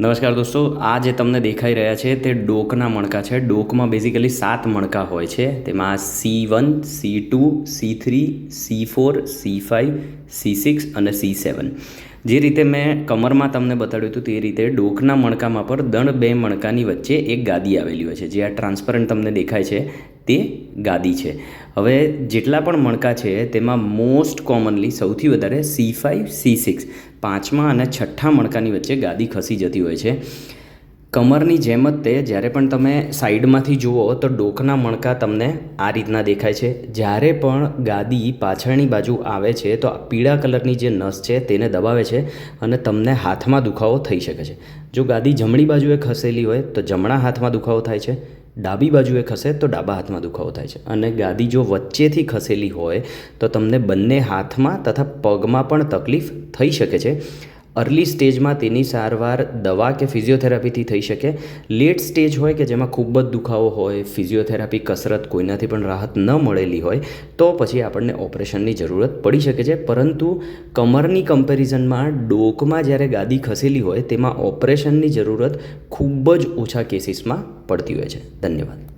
નમસ્કાર દોસ્તો, આ જે તમને દેખાઈ રહ્યા છે તે ડોકના મણકા છે. ડોકમાં બેઝિકલી સાત મણકા હોય છે. તેમાં C one C two C three C four C five C six અને સી સેવન જે રીતે મેં કમરમાં તમને બતાડ્યું હતું તે રીતે ડોકના મણકામાં પર દણ બે મણકાની વચ્ચે એક ગાદી આવેલી હોય છે. જે આ ટ્રાન્સપરન્ટ તમને દેખાય છે. તે ગાદી છે. હવે જેટલા પણ મણકા છે, તેમાં મોસ્ટ કોમનલી સૌથી વધારે સી ફાઇવ સી સિક્સ પાંચમા અને છઠ્ઠા મણકાની વચ્ચે ગાદી ખસી જતી હોય છે. કમરની જેમ જ તે, જ્યારે પણ તમે સાઈડમાંથી જુઓ, તો ડોકના મણકા તમને આ રીતના દેખાય છે. જ્યારે પણ ગાદી પાછળની બાજુ આવે છે, તો આ પીળા કલરની જે નસ છે, તેને દબાવે છે અને તમને હાથમાં દુખાવો થઈ શકે છે. જો ગાદી જમણી બાજુએ ખસેલી હોય, તો જમણા હાથમાં દુખાવો થાય છે. ડાબી બાજુએ ખસે તો ડાબા હાથમાં દુખાવો થાય છે. અને ગાદી જો વચ્ચેથી ખસેલી હોય તો તમને બંને હાથમાં તથા પગમાં પણ તકલીફ થઈ શકે છે. અર્લી સ્ટેજમાં તેની સારવાર દવા કે ફિઝિયોથેરાપીથી થઈ શકે. લેટ સ્ટેજ હોય કે જેમાં ખૂબ જ દુખાવો હોય ફિઝિયોથેરાપી કસરત કોઈનાથી પણ રાહત ન મળેલી હોય, તો પછી આપણને ઓપરેશનની જરૂરત પડી શકે છે. પરંતુ કમરની કમ્પેરિઝનમાં ડોકમાં જ્યારે ગાદી ખસેલી હોય, તેમાં ઓપરેશનની જરૂરત ખૂબ જ ઓછા કેસીસમાં પડતી હોય છે. ધન્યવાદ.